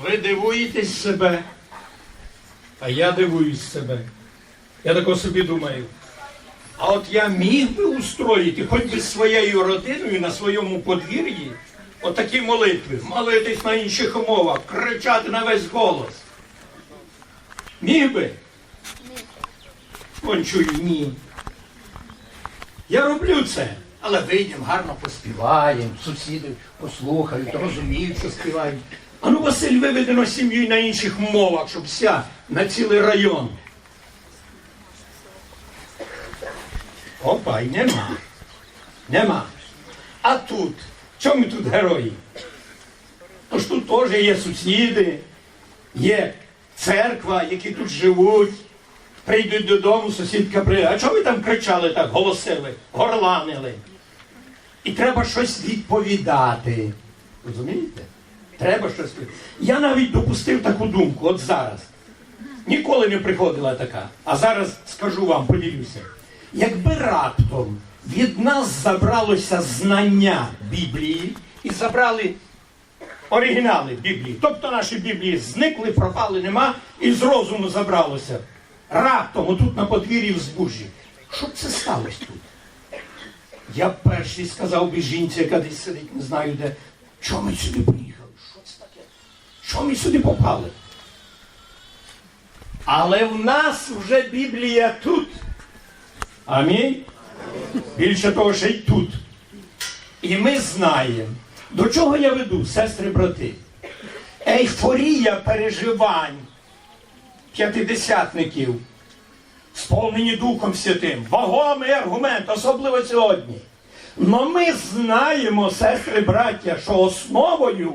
Ви дивуєтесь себе, а я дивуюсь себе. Я тако собі думаю. А от я міг би устроїти, хоч би своєю родиною на своєму подвір'ї, отакі молитви, молитись на інших мовах, кричати на весь голос. Міг би? Он чую, ні. Я роблю це, але вийдемо, гарно поспіваємо, сусіди послухають, розуміють, що співають. А ну, Василь, виведено сім'ю на інших мовах, щоб вся на цілий район. Опа, й нема. Нема. А тут, чому тут герої? Тож тут теж є сусіди, є церква, які тут живуть. Прийдуть додому, сусідка прийде. А чого ви там кричали так, голосили, горланили? І треба щось відповідати. Розумієте? Треба щось. Я навіть допустив таку думку, от зараз. Ніколи не приходила така. А зараз скажу вам, поділюся. Якби раптом від нас забралося знання Біблії і забрали оригінали Біблії, тобто наші Біблії зникли, пропали, нема, і з розуму забралося. Раптом, отут на подвір'ї в збужі. Що б це сталося тут? Я перший сказав би жінці, яка десь сидить, не знаю де, чого ми сюди приїхали? Що ми сюди попали? Але в нас вже Біблія тут. Амінь. Більше того, ще й тут. І ми знаємо, до чого я веду, сестри, брати. Ейфорія переживань п'ятидесятників, сповнені Духом Святим, вагомий аргумент, особливо сьогодні. Но ми знаємо, сестри, браття, що основою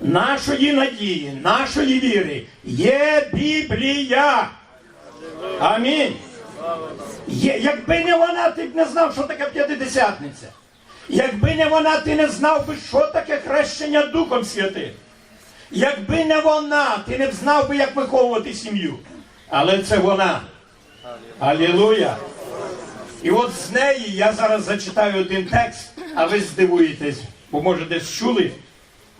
нашої надії, нашої віри є Біблія. Амінь. Є, якби не вона, ти б не знав, що таке п'ятидесятниця. Якби не вона, ти не знав би, що таке хрещення Духом Святим. Якби не вона, ти не б знав би, як виховувати сім'ю. Але це вона. Алілуя. І от з неї я зараз зачитаю один текст, а ви здивуєтесь, бо може десь чули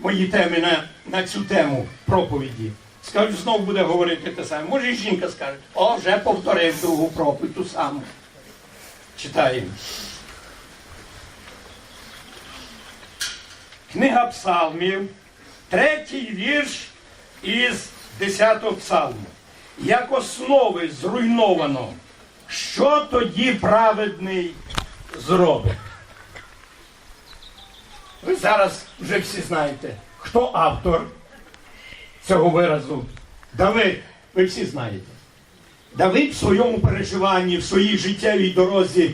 мої теми на, на цю тему проповіді. Скажуть, знову буде говорити те саме. Може, і жінка скаже, о, вже повторив другу проповідь, ту саму. Читаємо. Книга Псалмів, третій вірш із 10-го псалму. Як основи зруйновано, що тоді праведний зробить? Ви зараз вже всі знаєте, хто автор цього виразу. Давид, ви всі знаєте. Давид в своєму переживанні, в своїй життєвій дорозі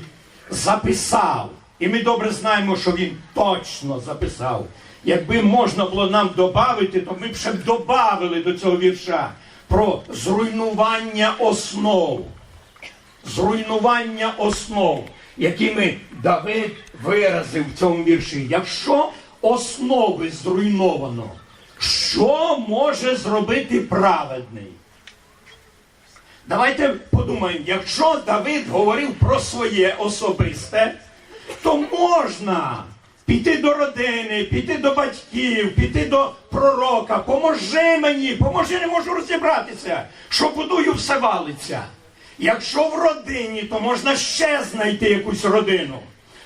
записав. І ми добре знаємо, що він точно записав. Якби можна було нам додати, то ми б ще б додали до цього вірша про зруйнування основ. Зруйнування основ, якими Давид виразив в цьому вірші. Якщо основи зруйновано, що може зробити праведний? Давайте подумаємо, якщо Давид говорив про своє особисте, то можна піти до родини, піти до батьків, піти до пророка. Поможи мені, поможи, не можу розібратися, що будую все валиться. Якщо в родині, то можна ще знайти якусь родину.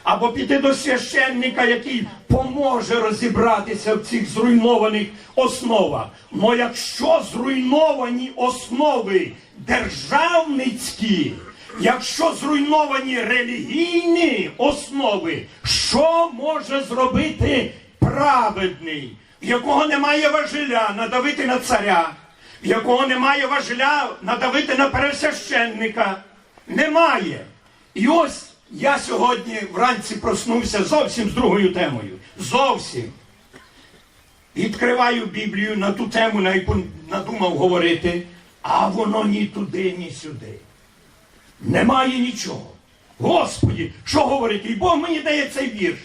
Або піти до священника, який поможе розібратися в цих зруйнованих основах. Но якщо зруйновані основи державницькі, якщо зруйновані релігійні основи, що може зробити праведний, якого немає важеля надавити на царя, якого немає важеля надавити на пересвященника? Немає. І ось я сьогодні вранці проснувся зовсім з другою темою. Зовсім. Відкриваю Біблію на ту тему, на яку надумав говорити, а воно ні туди, ні сюди. Немає нічого. Господі, що говорити? І Бог мені дає цей вірш.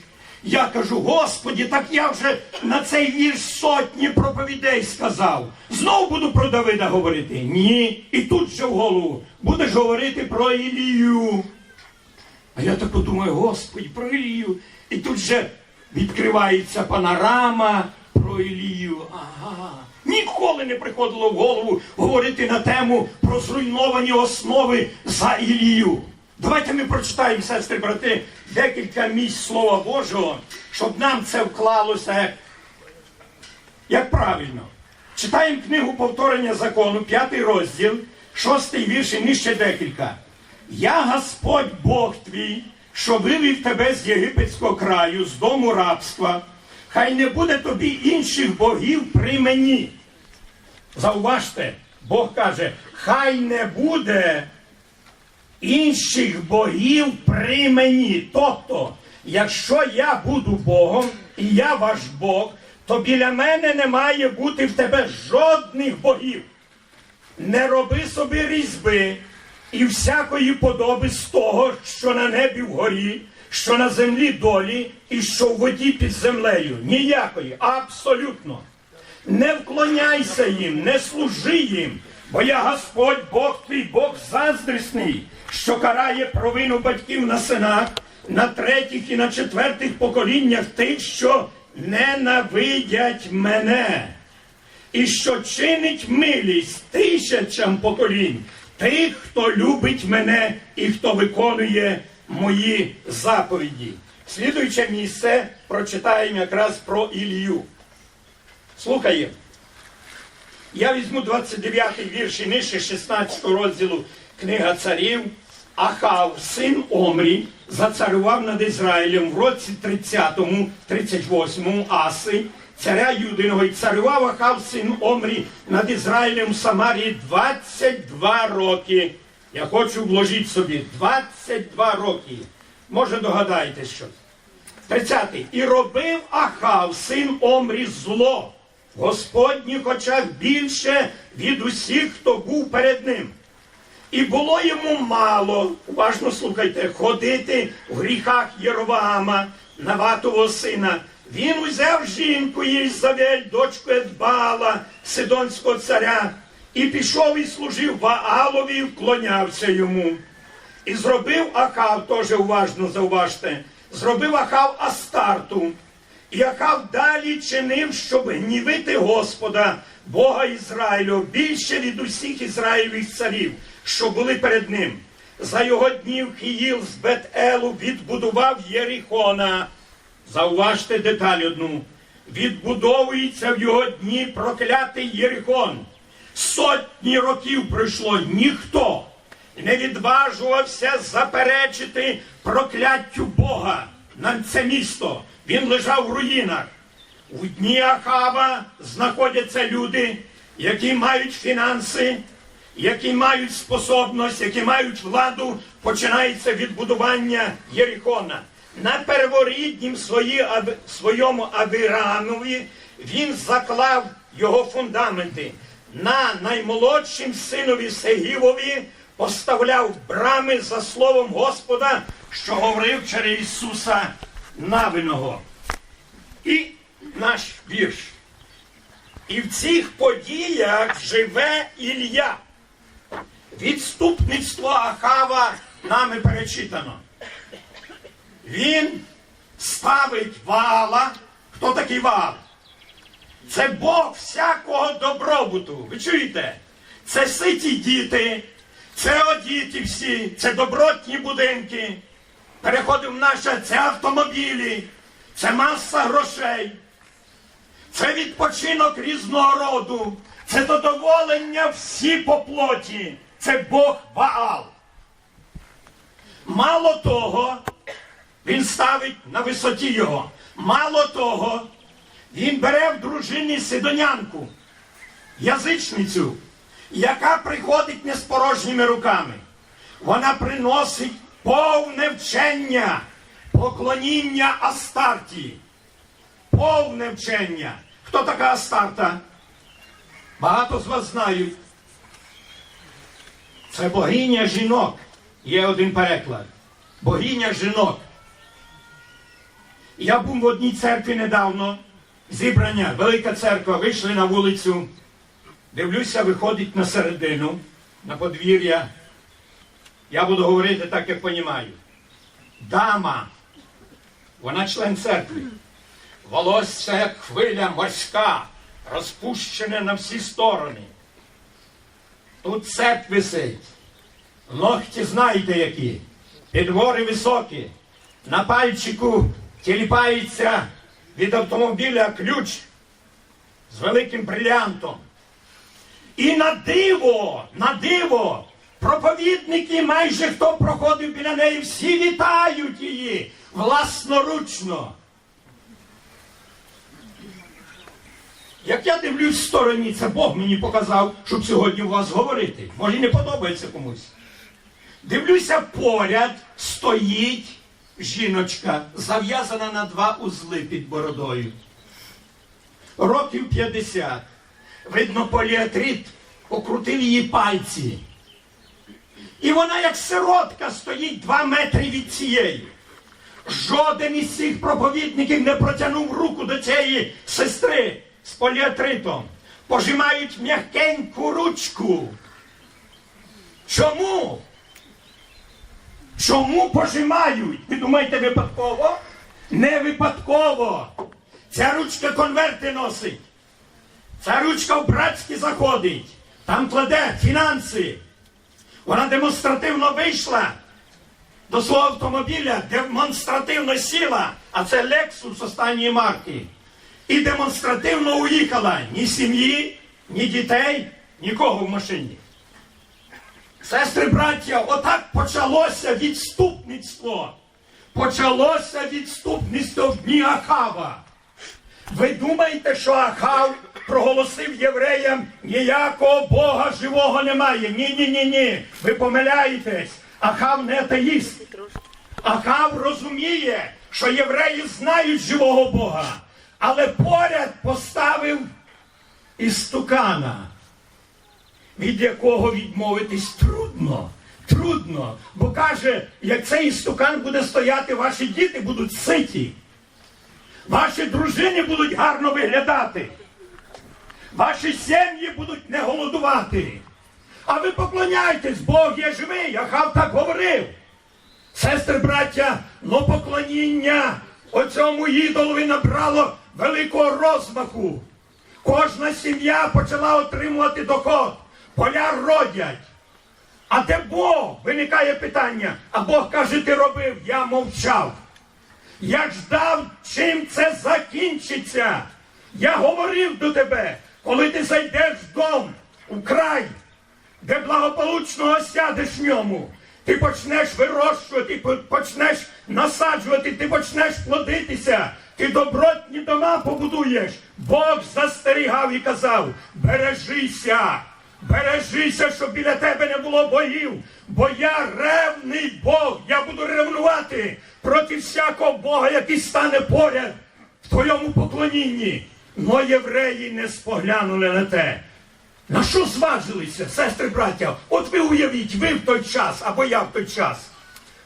Я кажу, Господі, так я вже на цей вірш сотні проповідей сказав. Знов буду про Давида говорити. Ні. І тут ще в голову. Будеш говорити про Ілію. А я так думаю, Господи, про Ілію. І тут же відкривається панорама про Ілію. Ага. Ніколи не приходило в голову говорити на тему про зруйновані основи за Ілію. Давайте ми прочитаємо, сестри, брати, декілька місць Слова Божого, щоб нам це вклалося як, правильно. Читаємо книгу повторення закону, п'ятий розділ, шостий вірш і нижче декілька. Я Господь Бог твій, що вивів тебе з єгипетського краю, з дому рабства. Хай не буде тобі інших богів при мені. Зауважте, Бог каже, хай не буде інших богів при мені. Тобто, якщо я буду Богом і я ваш Бог, то біля мене не має бути в тебе жодних богів. Не роби собі різьби і всякої подоби з того, що на небі вгорі, що на землі долі і що в воді під землею. Ніякої, абсолютно. Не вклоняйся їм, не служи їм, бо я Господь Бог твій Бог заздрісний, що карає провину батьків на синах, на третіх і на четвертих поколіннях тих, що ненавидять мене і що чинить милість тисячам поколінь тих, хто любить мене і хто виконує мої заповіді. Слідуюче місце прочитаємо якраз про Ілію. Слухаємо. Я візьму 29 вірш і нижче 16 розділу Книга царів. Ахав, син Омрі, зацарював над Ізраїлем в році 30-му, 38-му Аси, царя Юдиного, і царював Ахав, син Омрі, над Ізраїлем в Самарії 22 роки. Я хочу вложити собі 22 роки. Може догадаєтесь що. 30-й. І робив Ахав, син Омрі, зло Господніх очах більше від усіх, хто був перед ним. І було йому мало, уважно слухайте, ходити в гріхах Єроваама, Наватового сина. Він узяв жінку Єльзавель, дочку Едбала, Сидонського царя, і пішов і служив Ваалові, вклонявся йому. І зробив Ахав, теж уважно зауважте, зробив Ахав Астарту. І Ахав далі чинив, щоб гнівити Господа, Бога Ізраїлю, більше від усіх Ізраїльових царів, що були перед ним. За його днів Хіїл з Бет-Елу відбудував Єрихона. Зауважте деталь одну. Відбудовується в його дні проклятий Єрихон. Сотні років пройшло ніхто не відважувався заперечити прокляттю Бога на це місто. Він лежав в руїнах. У дні Ахава знаходяться люди, які мають фінанси, які мають способність, які мають владу. Починається відбудування Єрихона. На перворіднім свої, своєму Авіранові він заклав його фундаменти. На наймолодшим синові Сегівові поставляв брами за словом Господа, що говорив через Ісуса Навиного. І наш вірш. І в цих подіях живе Ілля. Відступництво Ахава нами перечитано. Він ставить вала. Хто такий вал? Це Бог всякого добробуту. Ви чуєте? Це ситі діти, це одіті всі, це добротні будинки. Переходимо в наше, це автомобілі, це маса грошей, це відпочинок різного роду, це задоволення всі по плоті. Це Бог Ваал. Мало того, він ставить на висоті його. Мало того, він бере в дружині сидонянку, язичницю, яка приходить не з порожніми руками. Вона приносить повне вчення, поклоніння Астарті. Повне вчення. Хто така Астарта? Багато з вас знають. Це богиня жінок. Є один переклад. Богиня жінок. Я був в одній церкві недавно, зібрання, велика церква, вийшли на вулицю. Дивлюся, виходить на середину, на подвір'я. Я буду говорити так, як понімаю. Дама, вона член церкви. Волосся як хвиля морська, розпущене на всі сторони. Тут цеп висить. Ногті знаєте які. Підгори високі. На пальчику тіліпається від автомобіля ключ з великим брилянтом. І на диво, на диво, проповідники, майже хто проходив біля неї, всі вітають її власноручно. Як я дивлюсь в стороні, це Бог мені показав, щоб сьогодні у вас говорити. Може, не подобається комусь. Дивлюся, поряд стоїть жіночка, зав'язана на два узли під бородою. Років 50. Видно, поліатрит покрутив її пальці. І вона, як сиротка, стоїть два метри від цієї. Жоден із цих проповідників не протягнув руку до цієї сестри з поліатритом. Пожимають м'якеньку ручку. Чому? Чому пожимають? Ви думаєте, випадково? Не випадково. Ця ручка конверти носить. Ця ручка в братські заходить. Там кладе фінанси. Вона демонстративно вийшла до свого автомобіля, демонстративно сіла, а це Lexus останньої марки. І демонстративно уїхала. Ні сім'ї, ні дітей, нікого в машині. Сестри, браття, отак почалося відступництво. Почалося відступництво в дні Ахава. Ви думаєте, що Ахав проголосив євреям ніякого Бога живого немає? Ні, ні, ні, ні. Ви помиляєтесь. Ахав не атеїст. Ахав розуміє, що євреї знають живого Бога, але поряд поставив істукана, від якого відмовитись трудно. Трудно. Бо каже, як цей істукан буде стояти, ваші діти будуть ситі. Ваші дружини будуть гарно виглядати. Ваші сім'ї будуть не голодувати. А ви поклоняйтесь, Бог є живий, Ахав так говорив. Сестри, браття, но поклоніння оцьому ідолові набрало великого розмаху. Кожна сім'я почала отримувати доход. Поля родять. А де Бог? Виникає питання. А Бог каже, ти робив, я мовчав. Я ждав, чим це закінчиться. Я говорив до тебе, коли ти зайдеш в дом, у край, де благополучно осядеш в ньому, ти почнеш вирощувати, по- почнеш насаджувати, ти почнеш плодитися, ти добротні дома побудуєш. Бог застерігав і казав: бережися, бережися, щоб біля тебе не було боїв, бо я ревний Бог, я буду ревнувати проти всякого Бога, який стане поряд в твоєму поклонінні. Но євреї не споглянули на те. На що зважилися, сестри, браття? От ви уявіть, ви в той час, або я в той час,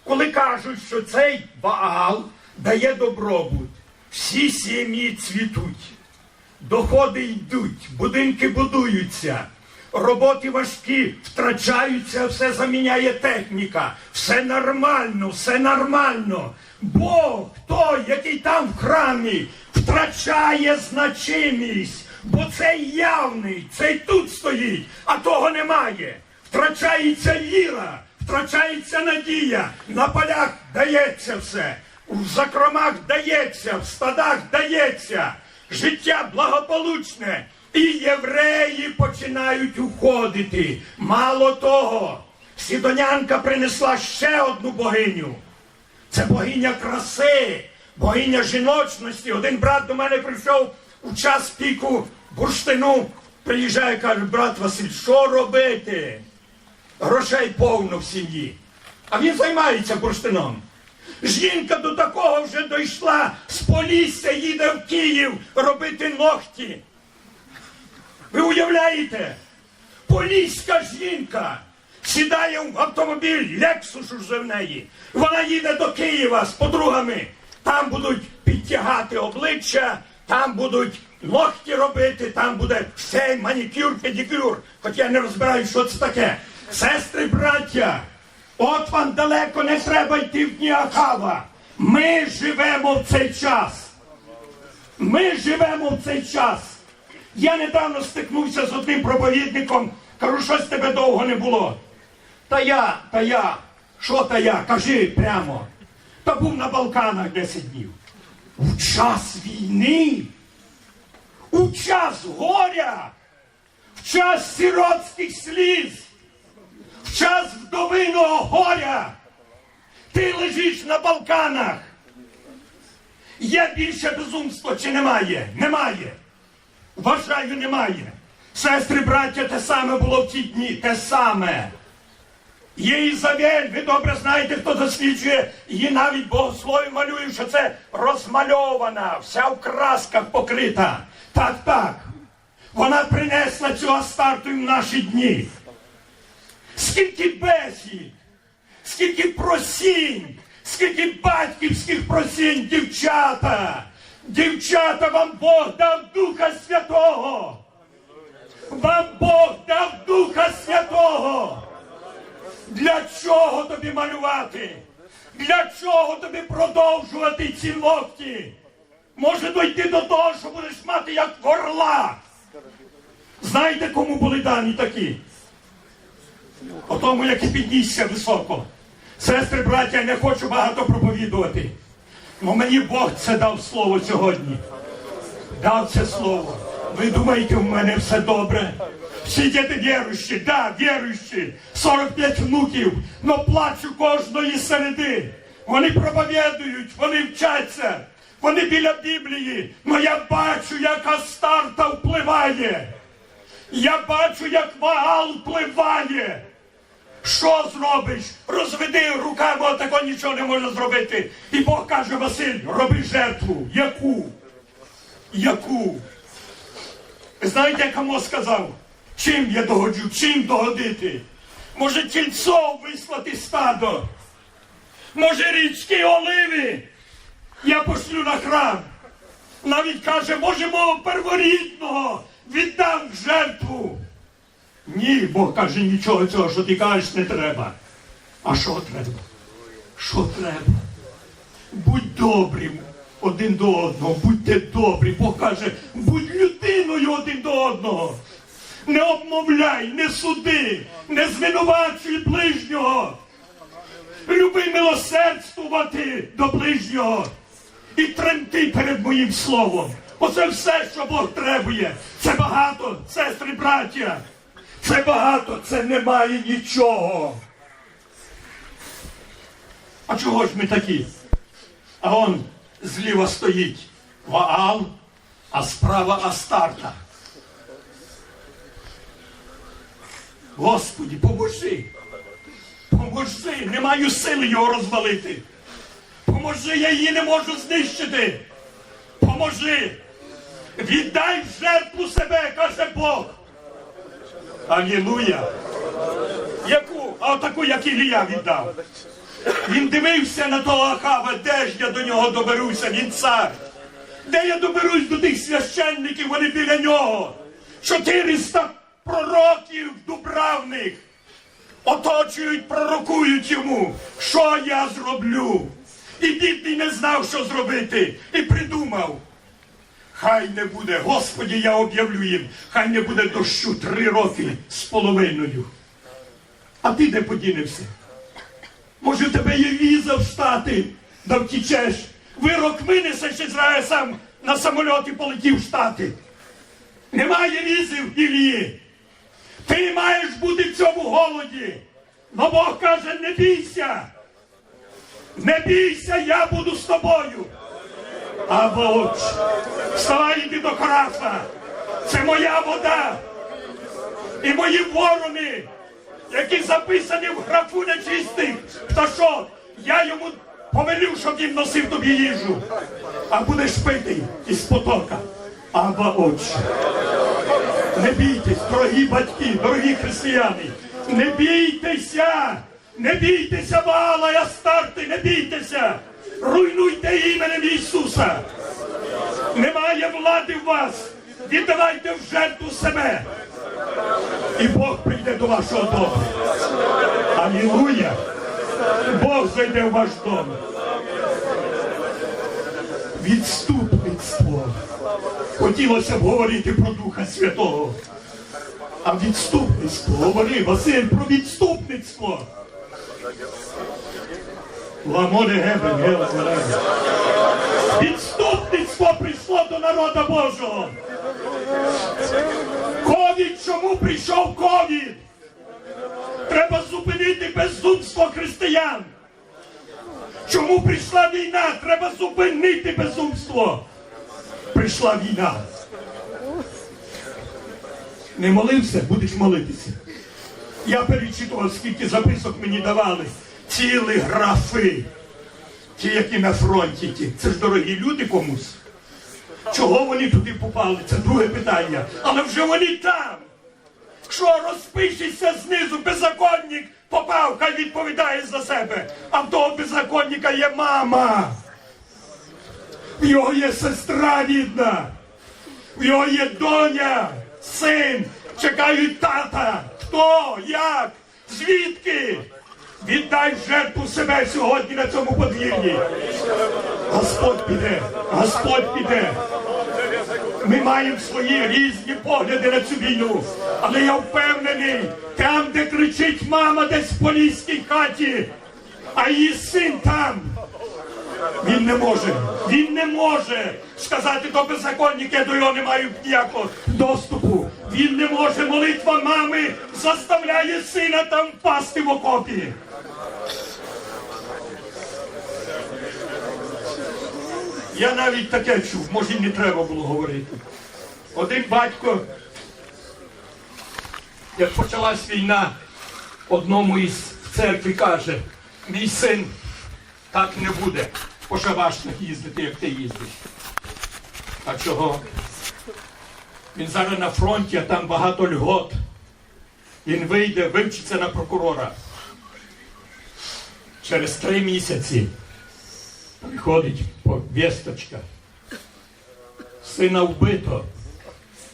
коли кажуть, що цей Баал дає добробут, всі сім'ї цвітуть, доходи йдуть, будинки будуються, роботи важкі, втрачаються, все заміняє техніка, все нормально, все нормально. Бог, той, який там в храмі, втрачає значимість. Бо цей явний, цей тут стоїть, а того немає. Втрачається віра, втрачається надія. На полях дається все, в закромах дається, в стадах дається. Життя благополучне. І євреї починають уходити. Мало того, Сідонянка принесла ще одну богиню. Це богиня краси, богиня жіночності. Один брат до мене прийшов у час піку бурштину. Приїжджає, каже, брат Василь, що робити? Грошей повно в сім'ї. А він займається бурштином. Жінка до такого вже дійшла, з Полісся їде в Київ робити ногті. Ви уявляєте? Поліська жінка сідає в автомобіль, Лексус уже в неї. Вона їде до Києва з подругами. Там будуть підтягати обличчя, там будуть ногті робити, там буде все манікюр, педикюр. Хоч я не розбираю, що це таке. Сестри, браття, от вам далеко не треба йти в дні. Ми живемо в цей час. Ми живемо в цей час. Я недавно стикнувся з одним проповідником, кажу, щось тебе довго не було. Та я, та я, що та я? Кажи прямо. Та був на Балканах 10 днів. У час війни, у час горя, в час сиротських сліз, в час вдовиного горя. Ти лежиш на Балканах. Є більше безумства чи немає? Немає. Вважаю, немає. Сестри, браття, те саме було в ті дні, те саме. Є Ізавель, ви добре знаєте, хто досліджує, її навіть богослові малюють, що це розмальована, вся в красках покрита. Так, так. Вона принесла цю Астарту в наші дні. Скільки бесід, скільки просінь, скільки батьківських просінь, дівчата, дівчата, вам Бог дав Духа Святого. Вам Бог дав Духа Святого. Для чого тобі малювати? Для чого тобі продовжувати ці ногті? Може дойти до того, що будеш мати як орла. Знаєте, кому були дані такі? О тому, який піднісся високо. Сестри, браття, я не хочу багато проповідувати. Но мені Бог це дав слово сьогодні. Дав це слово. Ви думаєте, у мене все добре? Всі діти віруючі, да, віруючі, 45 внуків, но плачу кожної середи. Вони проповідують, вони вчаться, вони біля Біблії. Но я бачу, як Астарта впливає. Я бачу, як Ваал впливає. Що зробиш? Розведи руками, отако нічого не можна зробити. І Бог каже, Василь, роби жертву. Яку? Яку? Знаєте, як Амос сказав? Чим я догоджу, чим догодити? Може, тільцов вислати стадо? Може, річки оливи? Я пошлю на храм. Навіть каже, може, мого перворідного віддам жертву. Ні, Бог каже, нічого цього, що ти кажеш, не треба. А що треба? Що треба? Будь добрим один до одного, будьте добрі. Бог каже, будь людиною один до одного. Не обмовляй, не суди, не звинувачуй ближнього. Люби милосердствувати до ближнього і тремти перед моїм словом. Оце все, що Бог требує. Це багато, сестри, браття. Це багато, це немає нічого. А чого ж ми такі? А он зліва стоїть Ваал, а справа Астарта. Господі, поможи. Поможи, не маю сили його розвалити. Поможи, я її не можу знищити. Поможи. Віддай жертву себе, каже Бог. Алілуя. Яку? А таку, як Ілія віддав. Він дивився на того Ахава, де ж я до нього доберуся, він цар. Де я доберусь до тих священників, вони біля нього. 400 пророків дубравних оточують, пророкують йому, що я зроблю. І бідний не знав, що зробити, і придумав. Хай не буде, Господі, я об'явлю їм, хай не буде дощу три роки з половиною. А ти де подінився? Може, в тебе є віза в Штати, да втічеш. Вирок винесеш Ізраїль сам на самольоті полетів Штати. Немає візи в Ілії. Ти маєш бути в цьому голоді. Но Бог каже, не бійся. Не бійся, я буду з тобою. Або вставай іди до крафа. Це моя вода. І мої ворони, які записані в графу нечистих пташок. Я йому повелів, щоб він носив тобі їжу. А будеш пити із потока. Аба отче. Не бійтесь, дорогі батьки, дорогі християни. Не бійтеся! Не бійтеся, Ваала і Астарти, не бійтеся! Руйнуйте іменем Ісуса! Немає влади в вас! Віддавайте в жертву себе! І Бог прийде до вашого дому. Алілуя! Бог зайде в ваш дом. Відступництво. Хотілося б говорити про Духа Святого. А відступництво, говори, Василь, про відступництво. Ламоне гебен, геле, Відступництво прийшло до народа Божого. Ковід, чому прийшов ковід? Треба зупинити безумство християн. Чому прийшла війна? Треба зупинити безумство. Прийшла війна. Не молився, будеш молитися. Я перечитував, скільки записок мені давали. Ціли графи. Ті, які на фронті, ті. Це ж дорогі люди комусь. Чого вони туди попали? Це друге питання. Але вже вони там. Що розпишешся знизу, беззаконник попав, хай відповідає за себе. А в того беззаконника є мама. В його є сестра рідна. В його є доня, син. Чекають тата. Хто? Як? Звідки? Віддай жертву себе сьогодні на цьому подвір'ї. Господь піде, Господь піде. Ми маємо свої різні погляди на цю війну. Але я впевнений, там, де кричить мама десь в поліській хаті, а її син там. Він не може, він не може сказати до я до його не маю ніякого доступу. Він не може, молитва мами заставляє сина там впасти в окопі. Я навіть таке чув, може не треба було говорити. Один батько, як почалась війна, одному із в церкві каже, мій син так не буде по шабашних їздити, як ти їздиш. А чого? Він зараз на фронті, а там багато льгот. Він вийде, вивчиться на прокурора. Через три місяці приходить вісточка. Сина вбито.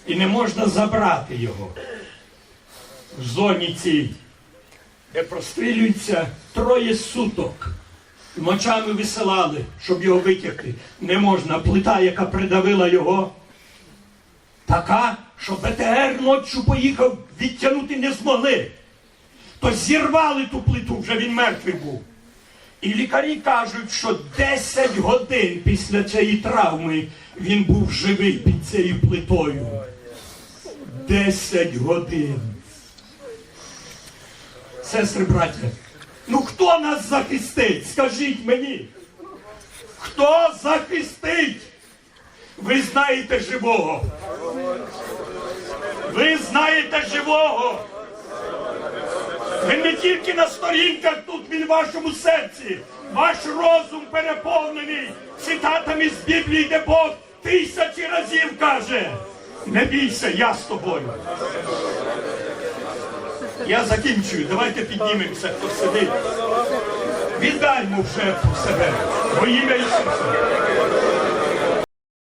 І не можна забрати його. В зоні цій, де прострілюється троє суток. Ночами висилали, щоб його витягти. Не можна. Плита, яка придавила його, така, що БТР ночі поїхав, відтягнути не змогли. То зірвали ту плиту, вже він мертвий був. І лікарі кажуть, що 10 годин після цієї травми він був живий під цією плитою. 10 годин. Сестри, браття, ну хто нас захистить? Скажіть мені. Хто захистить? Ви знаєте живого. Ви знаєте живого. Він не тільки на сторінках тут, він в вашому серці. Ваш розум переповнений цитатами з Біблії, де Бог тисячі разів каже. Не бійся, я з тобою. Я закінчую. Давайте піднімемося, хто сидить. Віддаймо в жертву себе. Во ім'я Ісуса.